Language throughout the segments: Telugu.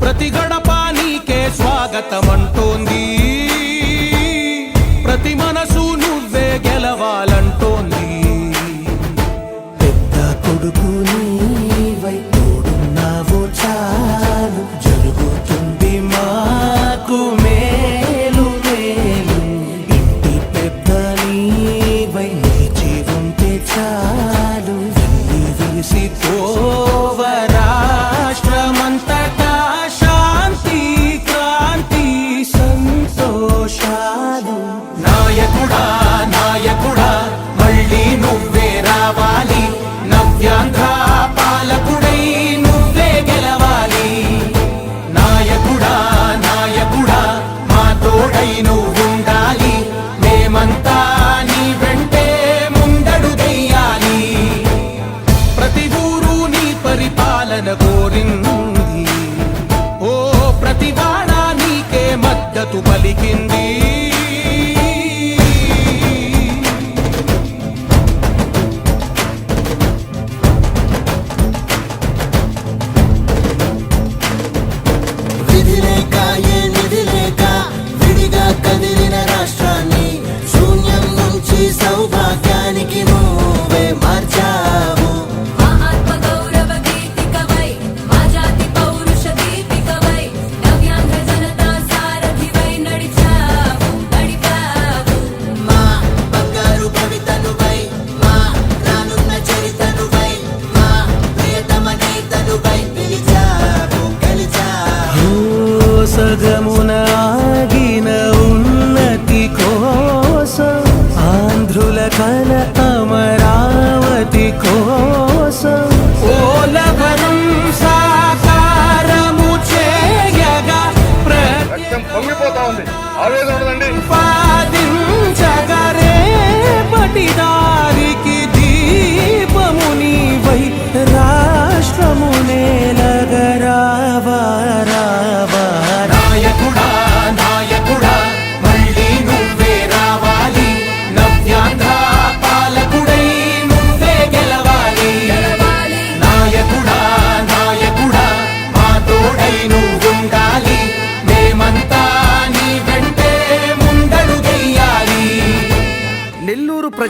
ప్రతి గడప నీకే స్వాగతం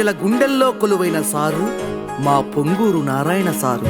ప్రజల గుండెల్లో కొలువైన సారు మా పొంగూరు నారాయణ సారు.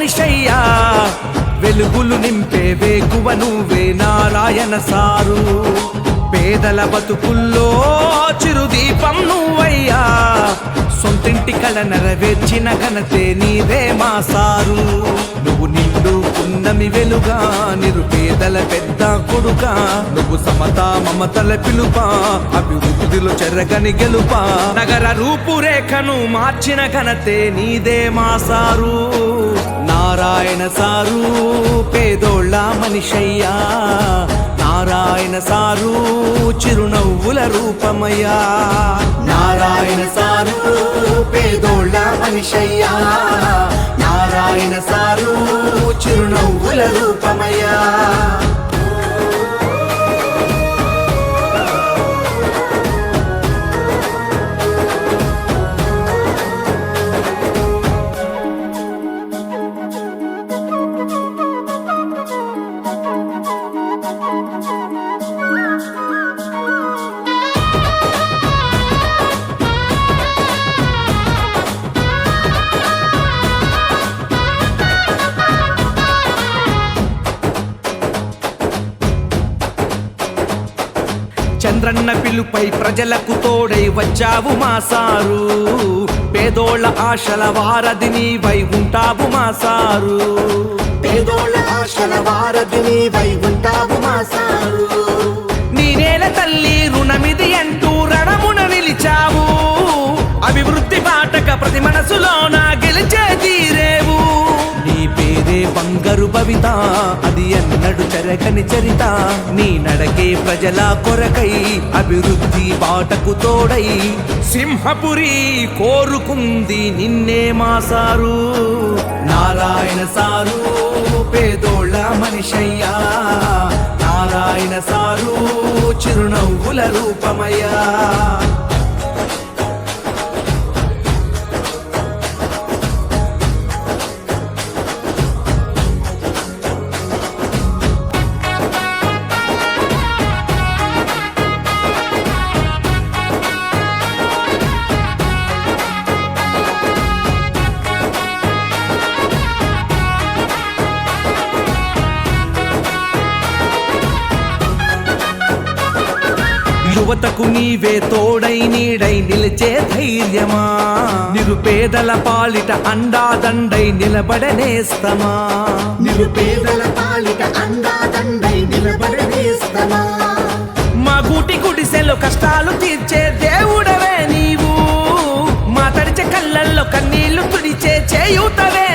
మనిషయ్యా. వెలుగులు నింపే వేకువ నువ్వే నారాయణ సారు. పేదల బతుకుల్లో చిరుదీపం నువ్వయ్యా. సొంతింటి కళ నెరవేర్చిన ఘనతే నీదే మా సారు. నువ్వు నిండు పున్నమి వెలుగా నిరుపేదల పెద్ద కొడుక. నువ్వు సమత మమతల పిలుప అభివృద్ధిలో చెరగని గెలుప. నగర రూపురేఖను మార్చిన ఘనతే నీదే మా సారు. నారాయణ సారు పేదోళ్ళ మనిషయ్యా. నారాయణ సారు చిరునవ్వుల రూపమయ్యా. నారాయణ సారు పేదోళ్ళ మనిషయ్యా. నారాయణ సారు చిరునవ్వుల రూపమయ్యా. చంద్రన్న పిలుపై ప్రజలకు తోడై వచ్చావు మా సారు. పేదోళ్ళ ఆశల వారధి నీవై ఉంటావు మా సారు. పేదోళ్ళ ఆశల వారధి నీవై ఉంటావు మా సారు. నీ నేల తల్లి రుణమిది అంటూ కవిత. అది ఎన్నడు చెరకని చరిత. నీ నడకే ప్రజల కొరకై అభివృద్ధి బాటకు తోడై సింహపురి కోరుకుంది నిన్నే మా సారు. నారాయణ సారు పేదోళ్ళ మనిషయ్యా. నారాయణ సారు చిరునవ్వుల రూపమయ్యా. నీవే తోడై నీడై నిలిచే ధైర్యమా? నిరుపేదల పాలిట అండాదండై నిలబడనేస్తమా నిరుపేదల పాలిట అందాదండై నిలబడవేస్తమా మా గూటి గుడిసెలో కష్టాలు తీర్చే దేవుడవే నీవు. మా తడిచే కళ్ళల్లో కన్నీళ్ళు తుడిచే చేయూతవే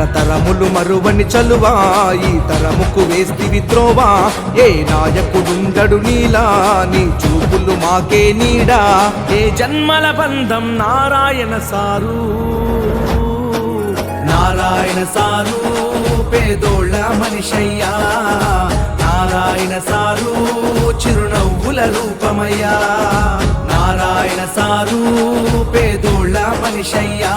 తరతరములు మరువని చలువా ఈ తరముకు వేస్తివి త్రోవా. ఏ నాయకుడుండడు నీలా నీ చూపులు మాకే నీడా. ఏ జన్మల బంధం నారాయణ సారు. నారాయణ సారు పేదోళ్ళ మనిషయ్యా. నారాయణ సారు చిరునవ్వుల రూపమయ్యా. నారాయణ సారు పేదోళ్ళ మనిషయ్యా.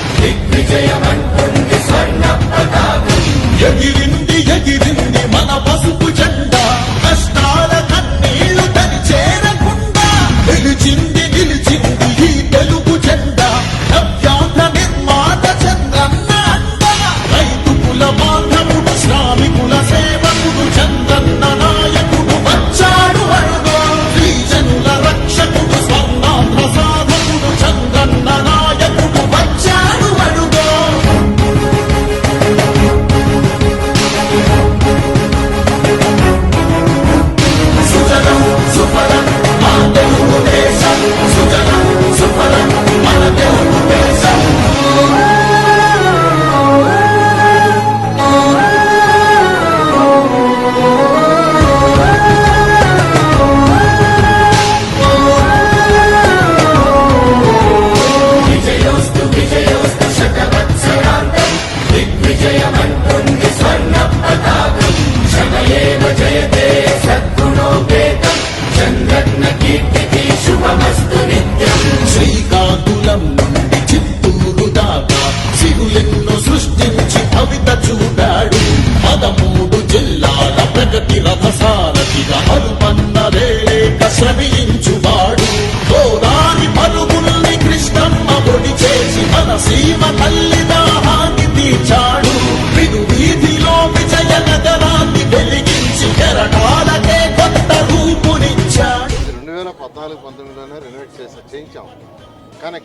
ఎగిరింది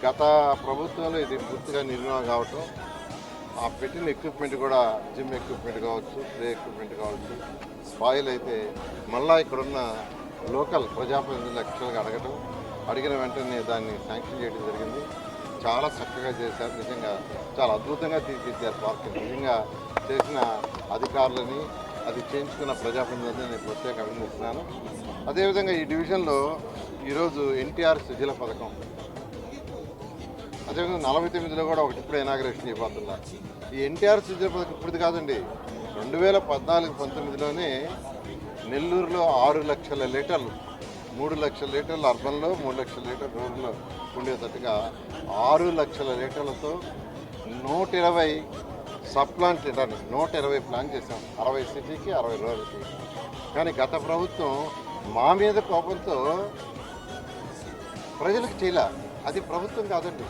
గత ప్రభుత్వంలో ఇది పూర్తిగా నిర్మాణం కావటం ఆ పెట్టిన ఎక్విప్మెంట్ కూడా జిమ్ ఎక్విప్మెంట్ కావచ్చు ప్లే ఎక్విప్మెంట్ కావచ్చు స్పాయిల్ అయితే మళ్ళా ఇక్కడున్న లోకల్ ప్రజాప్రతినిధులు యాక్చువల్గా అడగటం అడిగిన వెంటనే దాన్ని శాంక్షన్ చేయడం జరిగింది. చాలా చక్కగా చేశారు. నిజంగా చాలా అద్భుతంగా తీర్చిదిద్దారు పార్క్ నిజంగా చేసిన అధికారులని అది చేయించుకున్న ప్రజాప్రతినిధులని నేను ప్రత్యేక అభినందిస్తున్నాను. అదేవిధంగా ఈ డివిజన్లో ఈరోజు ఎన్టీఆర్ సుజల పథకం అదేవిధంగా నలభై తొమ్మిదిలో కూడా ఒకటి ఇప్పుడు ఇనాగ్రేషన్ చేయబోతున్నారు ఈ ఎన్టీఆర్ సుజల పథకం ఇప్పుడు కాదండి రెండు వేల పద్నాలుగు పంతొమ్మిదిలోనే నెల్లూరులో ఆరు లక్షల లీటర్లు మూడు లక్షల లీటర్లు అర్బన్లో మూడు లక్షల లీటర్లు రూరల్లో ఉండేటట్టుగా ఆరు లక్షల లీటర్లతో నూట ఇరవై సప్లాంట్ లీటర్లు నూట ఇరవై ప్లాన్ చేశాం. అరవై సిటీకి అరవై రూరల్కి. కానీ గత ప్రభుత్వం మా మీద కోపంతో ప్రజలకు చేయలే. అది ప్రభుత్వం కాదండి.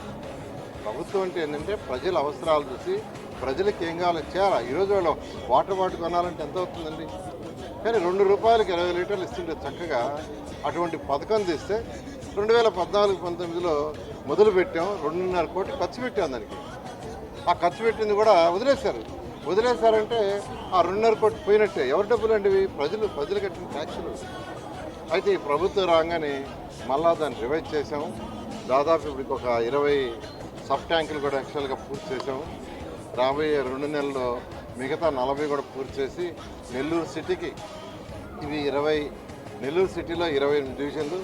ప్రభుత్వం అంటే ఏంటంటే ప్రజల అవసరాలు చూసి ప్రజలకు ఏం కావాలో? చేయాలి? ఈరోజు వాళ్ళు వాటర్ బాటిల్ కొనాలంటే ఎంత అవుతుందండి? కానీ రెండు రూపాయలకి ఇరవై లీటర్లు ఇస్తుంటే చక్కగా అటువంటి పథకం తీస్తే రెండు వేల పద్నాలుగు పంతొమ్మిదిలో మొదలు పెట్టాం రెండున్నర కోట్లు ఖర్చు పెట్టాం దానికి. ఆ ఖర్చు పెట్టింది కూడా వదిలేశారు. వదిలేశారంటే ఆ రెండున్నర కోట్లు పోయినట్టే. ఎవరి డబ్బులు అండి ప్రజలు ప్రజలు కట్టిన ట్యాక్సులు. అయితే ఈ ప్రభుత్వం రాగానే మళ్ళా దాన్ని రివైజ్ చేసాము దాదాపు ఇప్పుడు ఒక ఇరవై సబ్ ట్యాంకులు కూడా యాక్చువల్గా పూర్తి చేసాము రాబోయే రెండు నెలల్లో మిగతా నలభై కూడా పూర్తి చేసి నెల్లూరు సిటీకి ఇవి ఇరవై నెల్లూరు సిటీలో ఇరవై ఎనిమిది డివిజన్లు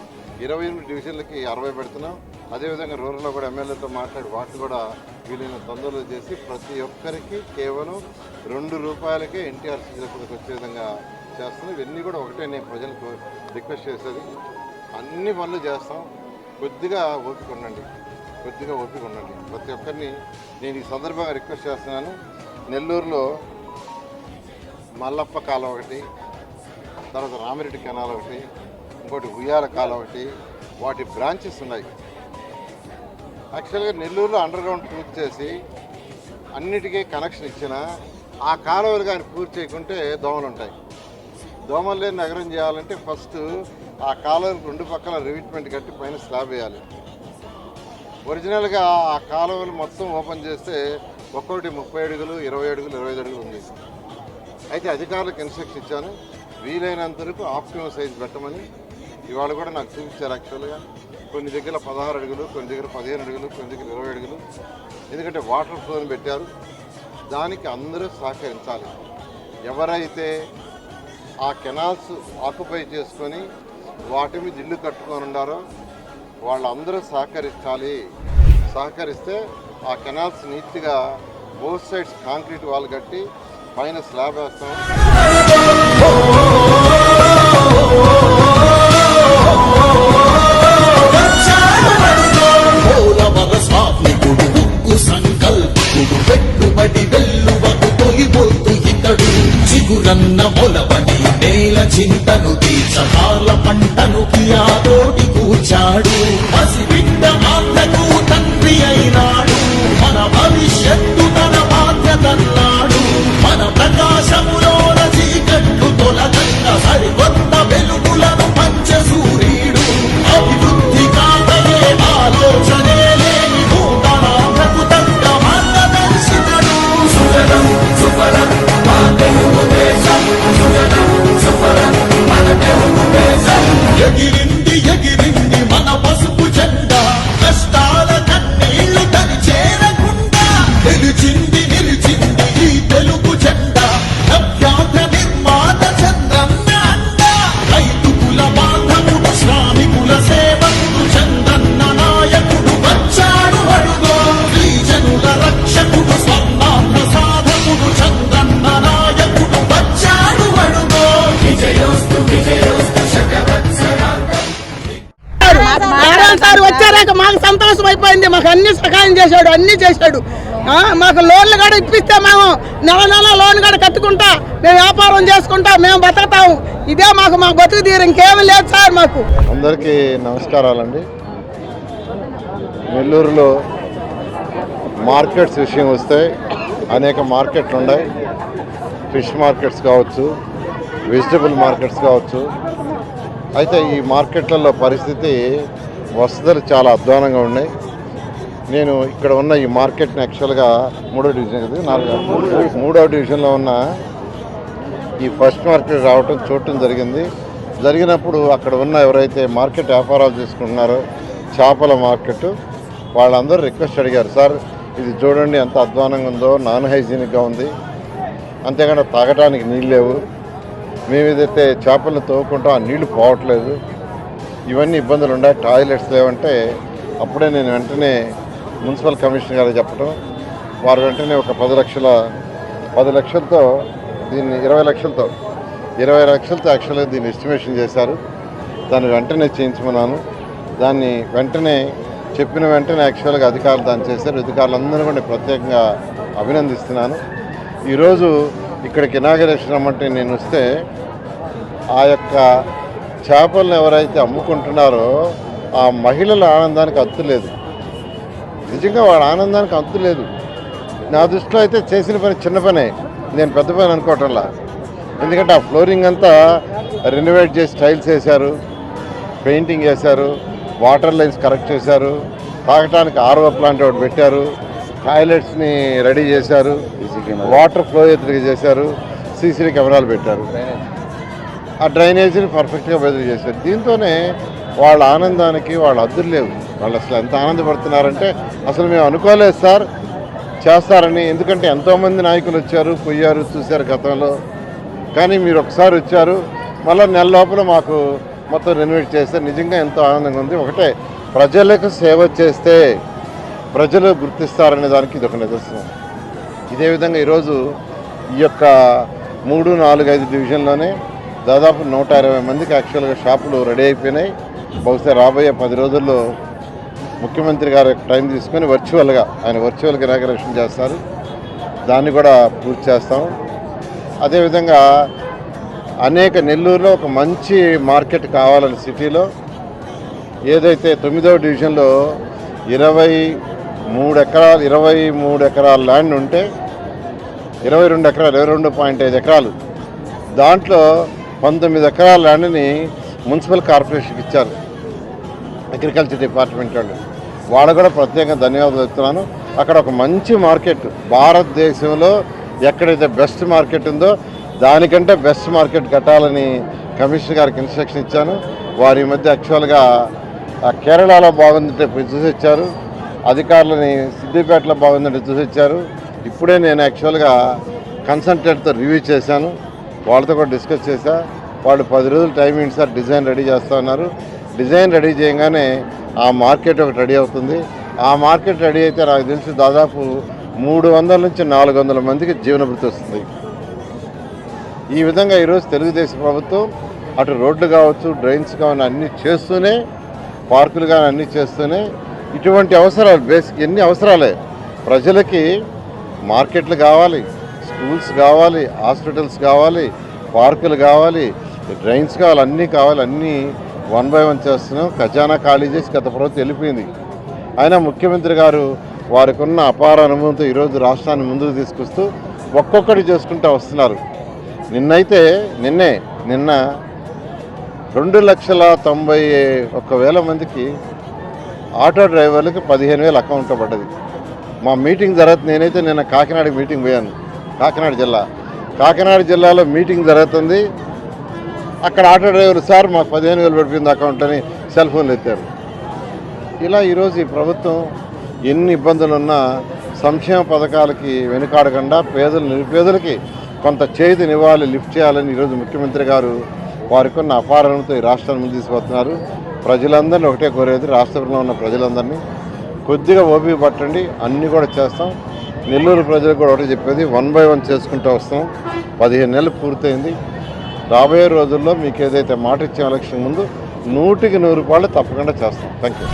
ఇరవై ఎనిమిది డివిజన్లకి అరవై పెడుతున్నాం. అదేవిధంగా రూరల్లో కూడా ఎమ్మెల్యేతో మాట్లాడి వాటిని కూడా వీలైన తొందరలు చేసి ప్రతి ఒక్కరికి కేవలం రెండు రూపాయలకే ఎన్టీఆర్ సిటీలకు వచ్చే విధంగా చేస్తున్నాం. ఇవన్నీ కూడా ఒకటే నేను ప్రజలకు రిక్వెస్ట్ చేసేది. అన్ని పనులు చేస్తాం. కొద్దిగా ఓపిక ఉండండి. కొద్దిగా ఓపిక ఉండండి. ప్రతి ఒక్కరిని నేను ఈ సందర్భంగా రిక్వెస్ట్ చేస్తున్నాను. నెల్లూరులో మల్లప్ప కాలం ఒకటి తర్వాత రామిరెడ్డి కెనాల్ ఒకటి ఇంకోటి ఉయ్యాల కాలం ఒకటి వాటి బ్రాంచెస్ ఉన్నాయి. యాక్చువల్గా నెల్లూరులో అండర్ గ్రౌండ్ పూర్తి చేసి అన్నిటికీ కనెక్షన్ ఇచ్చిన ఆ కాలువలు కానీ పూర్తి చేయకుంటే దోమలు ఉంటాయి. దోమలు లేని నగరం చేయాలంటే ఫస్ట్ ఆ కాలువలకు రెండు పక్కల రివిట్మెంట్ కట్టి పైన స్లాబ్ వేయాలి. ఒరిజినల్గా ఆ కాలువలు మొత్తం ఓపెన్ చేస్తే ఒక్కొక్కటి ముప్పై అడుగులు ఇరవై అడుగులు ఇరవై ఐదు అడుగులు ఉంది. అయితే అధికారులకు ఇన్స్ట్రక్షన్ ఇచ్చాను. వీలైనంత వరకు ఆప్టిమం సైజ్ పెట్టమని. ఇవాళ కూడా నాకు చూపించారు యాక్చువల్గా కొన్ని దగ్గర పదహారు అడుగులు కొన్ని దగ్గర పదిహేను అడుగులు కొన్ని దగ్గర ఇరవై అడుగులు. ఎందుకంటే వాటర్ ఫ్లోని పెట్టారు. దానికి అందరూ సహకరించాలి. ఎవరైతే ఆ కెనాల్స్ ఆక్యుపై చేసుకొని వాటి మీద ఇల్లు కట్టుకొని ఉండారో వాళ్ళందరూ సహకరించాలి. సహకరిస్తే ఆ కెనాల్స్ నీట్గా బోత్ సైడ్స్ కాంక్రీట్ వాల్ కట్టి పైన స్లాబ్ వేస్తాం. పెట్టుబడి వెల్లువకు తొలిపోతు ఇతడు. చిగురన్న మొలవని నేల చింతను తీర్చకాల పంటను సార్ మాకు సంతోషం అయిపోయింది. మాకు అన్ని సహాయం చేశాడు అన్ని చేశాడు. మాకు లోన్లు కూడా ఇప్పిస్తే మేము నెల నెల లోన్ కూడా కట్టుకుంటా మేము వ్యాపారం చేసుకుంటా మేము బతుకుతాము. ఇదే మాకు మా బతుకు తీరు. ఇంకేమీ లేదు సార్ మాకు. అందరికీ నమస్కారాలండి. నెల్లూరులో మార్కెట్స్ విషయం వస్తే అనేక మార్కెట్లు ఉన్నాయి. ఫిష్ మార్కెట్స్ కావచ్చు వెజిటబుల్ మార్కెట్స్ కావచ్చు. అయితే ఈ మార్కెట్లలో పరిస్థితి వసతులు చాలా అధ్వానంగా ఉన్నాయి. నేను ఇక్కడ ఉన్న ఈ మార్కెట్ని యాక్చువల్గా మూడో డివిజన్ కదా నాలుగో మూడో డివిజన్లో ఉన్న ఈ ఫస్ట్ మార్కెట్ రావటం చూడటం జరిగింది. జరిగినప్పుడు అక్కడ ఉన్న ఎవరైతే మార్కెట్ వ్యాపారాలు చేసుకుంటున్నారో చేపల మార్కెట్ వాళ్ళందరూ రిక్వెస్ట్ అడిగారు సార్ ఇది చూడండి ఎంత అధ్వానంగా ఉందో నాన్ హైజీనిక్గా ఉంది. అంతేకాకుండా తాగడానికి నీళ్ళు లేవు. మేము ఏదైతే చేపలు ఆ నీళ్ళు పోవట్లేదు. ఇవన్నీ ఇబ్బందులు ఉన్నాయి టాయిలెట్స్ లేవంటే అప్పుడే నేను వెంటనే మున్సిపల్ కమిషనర్ గారికి చెప్పడం వారు వెంటనే ఒక పది లక్షల పది లక్షలతో దీన్ని ఇరవై లక్షలతో ఇరవై లక్షలతో యాక్చువల్గా దీన్ని ఎస్టిమేషన్ చేశారు. దాన్ని వెంటనే చేయించుకున్నాను దాన్ని వెంటనే చెప్పిన వెంటనే యాక్చువల్గా అధికారులు దాన్ని చేశారు. అధికారులందరూ కూడా ప్రత్యేకంగా అభినందిస్తున్నాను. ఈరోజు ఇక్కడికి ఇనాగరేషన్ రమ్మంటే నేను వస్తే ఆ యొక్క చేపలను ఎవరైతే అమ్ముకుంటున్నారో ఆ మహిళల ఆనందానికి అత్తు లేదు. నిజంగా వాళ్ళ ఆనందానికి అంతు లేదు. నా దృష్టిలో అయితే చేసిన పని చిన్న పనే. నేను పెద్ద పని అనుకోవటంలా. ఎందుకంటే ఆ ఫ్లోరింగ్ అంతా రెనోవేట్ చేసి టైల్స్ వేశారు పెయింటింగ్ వేశారు వాటర్ లైన్స్ కరెక్ట్ చేశారు తాగటానికి ఆర్ఓ ప్లాంట్ ఒకటి పెట్టారు టాయిలెట్స్ని రెడీ చేశారు వాటర్ ఫ్లో ఎత్తుగా చేశారు సీసీ కెమెరాలు పెట్టారు. ఆ డ్రైనేజీని పర్ఫెక్ట్గా బదిలీ చేశారు. దీంతోనే వాళ్ళ ఆనందానికి వాళ్ళ అద్దులు లేవు. వాళ్ళు అసలు ఎంత ఆనందపడుతున్నారంటే అసలు మేము అనుకోలేదు సార్ చేస్తారని. ఎందుకంటే ఎంతోమంది నాయకులు వచ్చారు పోయారు చూశారు గతంలో. కానీ మీరు ఒకసారి వచ్చారు మళ్ళీ నెల లోపల మాకు మొత్తం రెనోవేట్ చేస్తే నిజంగా ఎంతో ఆనందంగా ఉంది. ఒకటే ప్రజలకు సేవ చేస్తే ప్రజలు గుర్తిస్తారనే దానికి ఇది ఒక నిదర్శనం. ఇదే విధంగా ఈరోజు ఈ యొక్క మూడు నాలుగు ఐదు డివిజన్లోనే దాదాపు నూట ఇరవై మందికి యాక్చువల్గా షాపులు రెడీ అయిపోయినాయి. బహుశా రాబోయే పది రోజుల్లో ముఖ్యమంత్రి గారు టైం తీసుకొని వర్చువల్గా ఆయన వర్చువల్గా ఇనాగరేషన్ చేస్తారు. దాన్ని కూడా పూర్తి చేస్తాం. అదేవిధంగా అనేక నెల్లూరులో ఒక మంచి మార్కెట్ కావాలని సిటీలో. ఏదైతే తొమ్మిదవ డివిజన్లో ఇరవై మూడు ఎకరాలు ఇరవై మూడు ఎకరాల ల్యాండ్ ఉంటే ఇరవై రెండు ఎకరాలు ఇరవై రెండు పాయింట్ ఐదు ఎకరాలు. దాంట్లో పంతొమ్మిది ఎకరాల ల్యాండ్ని మున్సిపల్ కార్పొరేషన్కి ఇచ్చారు. అగ్రికల్చర్ డిపార్ట్మెంట్ వాళ్ళు. వాళ్ళు కూడా ప్రత్యేకంగా ధన్యవాదాలు చెప్తున్నాను అక్కడ ఒక మంచి మార్కెట్ భారతదేశంలో ఎక్కడైతే బెస్ట్ మార్కెట్ ఉందో దానికంటే బెస్ట్ మార్కెట్ కట్టాలని కమిషనర్ గారికి ఇన్స్ట్రక్షన్ ఇచ్చాను. వారి మధ్య యాక్చువల్గా కేరళలో బాగుందంటే చూసి వచ్చారు. అధికారులని సిద్దిపేటలో బాగుందంటే చూసి వచ్చారు. ఇప్పుడే నేను యాక్చువల్గా కన్సల్టెంట్తో రివ్యూ చేశాను. వాళ్ళతో కూడా డిస్కస్ చేశా. వాళ్ళు పది రోజులు టైం ఏంటి సార్ డిజైన్ రెడీ చేస్తా ఉన్నారు డిజైన్ రెడీ చేయగానే ఆ మార్కెట్ ఒకటి రెడీ అవుతుంది. ఆ మార్కెట్ రెడీ అయితే నాకు తెలిసి దాదాపు మూడు వందల నుంచి నాలుగు వందల మందికి జీవనభృతి వస్తుంది. ఈ విధంగా ఈరోజు తెలుగుదేశం ప్రభుత్వం అటు రోడ్లు కావచ్చు డ్రైన్స్ కావచ్చు అన్నీ చేస్తూనే పార్కులు కానీ అన్నీ చేస్తూనే ఇటువంటి అవసరాలు బేసిక్ ఎన్ని అవసరాలే ప్రజలకి మార్కెట్లు కావాలి. స్కూల్స్ కావాలి హాస్పిటల్స్ కావాలి పార్కులు కావాలి డ్రైన్స్ కావాలి అన్నీ కావాలి అన్నీ వన్ బై వన్ చేస్తున్నాం. ఖజానా ఖాళీ చేసి గత ప్రభుత్వం వెళ్ళిపోయింది. అయినా ముఖ్యమంత్రి గారు వారికి ఉన్న అపార అనుభవంతో ఈరోజు రాష్ట్రాన్ని ముందుకు తీసుకొస్తూ ఒక్కొక్కటి చేసుకుంటూ వస్తున్నారు. నిన్నైతే నిన్నే నిన్న రెండు లక్షల తొంభై ఒక్క వేల మందికి ఆటో డ్రైవర్లకు పదిహేను వేలు అకౌంట్లో పడ్డది. మా మీటింగ్ తర్వాత నేనైతే నిన్న కాకినాడ మీటింగ్ పోయాను. కాకినాడ జిల్లా. కాకినాడ జిల్లాలో మీటింగ్ జరుగుతుంది. అక్కడ ఆటో డ్రైవర్ సార్ మాకు పదిహేను వేలు పడిపోయింది అకౌంట్ అని సెల్ ఫోన్లు ఎత్తారు. ఇలా ఈరోజు ఈ ప్రభుత్వం ఎన్ని ఇబ్బందులు ఉన్నా సంక్షేమ పథకాలకి వెనుకాడకుండా పేదలు నిరుపేదలకి కొంత చేతినివ్వాలి లిఫ్ట్ చేయాలని ఈరోజు ముఖ్యమంత్రి గారు వారికి ఉన్న అపారణతో ఈ రాష్ట్రాన్ని ముందు తీసుకుపోతున్నారు ప్రజలందరినీ ఒకటే కోరేది రాష్ట్రంలో ఉన్న ప్రజలందరినీ కొద్దిగా ఓపిక పట్టండి అన్నీ కూడా చేస్తాం. నెల్లూరు ప్రజలు కూడా ఒకటి చెప్పేది వన్ బై వన్ చేసుకుంటూ వస్తాం. పదిహేను నెలలు పూర్తయింది. రాబోయే రోజుల్లో మీకు ఏదైతే మాట ఇచ్చే ఎలక్షన్ ముందు నూటికి నూరు రూపాయలు తప్పకుండా చేస్తాం. Thank you